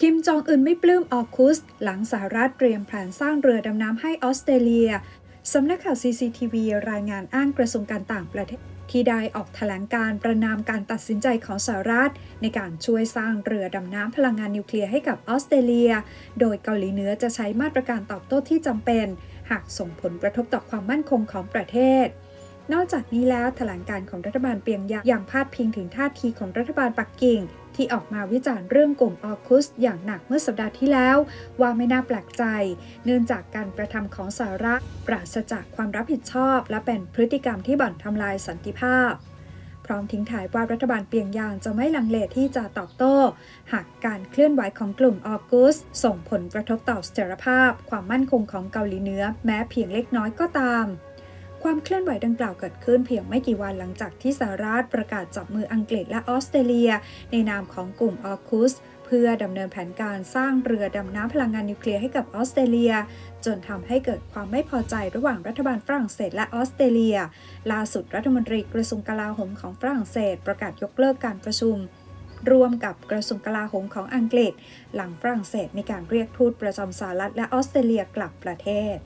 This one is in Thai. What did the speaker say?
คิมจองอึนไม่ปลื้มออคุส หลังสหรัฐเตรียมแผนสร้างเรือดำน้ำให้ออสเตรเลีย สำนักข่าว CCTV รายงานอ้างกระทรวงการต่างประเทศ ที่ได้ออกแถลงการประนามการตัดสินใจของสหรัฐ ในการช่วยสร้างเรือดำน้ำพลังงานนิวเคลียร์ให้กับออสเตรเลีย โดยเกาหลีเหนือจะใช้มาตรการตอบโต้ที่จำเป็น หากส่งผลกระทบต่อความมั่นคงของประเทศนอกจากนี้แล้วแถลงการของรัฐบาลเปียงยางยังพาดพิงถึงท่าทีของรัฐบาลปักกิ่ง ที่ออกมาวิจารณ์เรื่องกลุ่มออคุส อย่างหนักเมื่อสัปดาห์ที่แล้ว ว่าไม่น่าแปลกใจ เนื่องจากการกระทำของสหรัฐปราศจากความรับผิดชอบ และเป็นพฤติกรรมที่บ่อนทำลายสันติภาพ พร้อมทิ้งท้ายว่ารัฐบาลเปียงยางจะไม่ลังเลที่จะตอบโต้ หากการเคลื่อนไหวของกลุ่มออกุส ส่งผลกระทบต่อเสถียรภาพ ความมั่นคงของเกาหลีเหนือแม้เพียงเล็กน้อยก็ตาม ความเคลื่อนไหวดังกล่าวเกิดขึ้นเพียงไม่กี่วันหลังจากที่สหรัฐประกาศจับมืออังกฤษและออสเตรเลีย ในนามของกลุ่มออคุสเพื่อดำเนินแผนการสร้างเรือดำน้ำพลังงานนิวเคลียร์ให้กับออสเตรเลีย จนทำให้เกิดความไม่พอใจระหว่างรัฐบาลฝรั่งเศสและออสเตรเลีย ล่าสุดรัฐมนตรีกระทรวงกลาโหมของฝรั่งเศส ประกาศยกเลิกการประชุมร่วมกับกระทรวงกลาโหมของอังกฤษ หลังฝรั่งเศสมีการเรียกทูตประจำสหรัฐและออสเตรเลียกลับประเทศ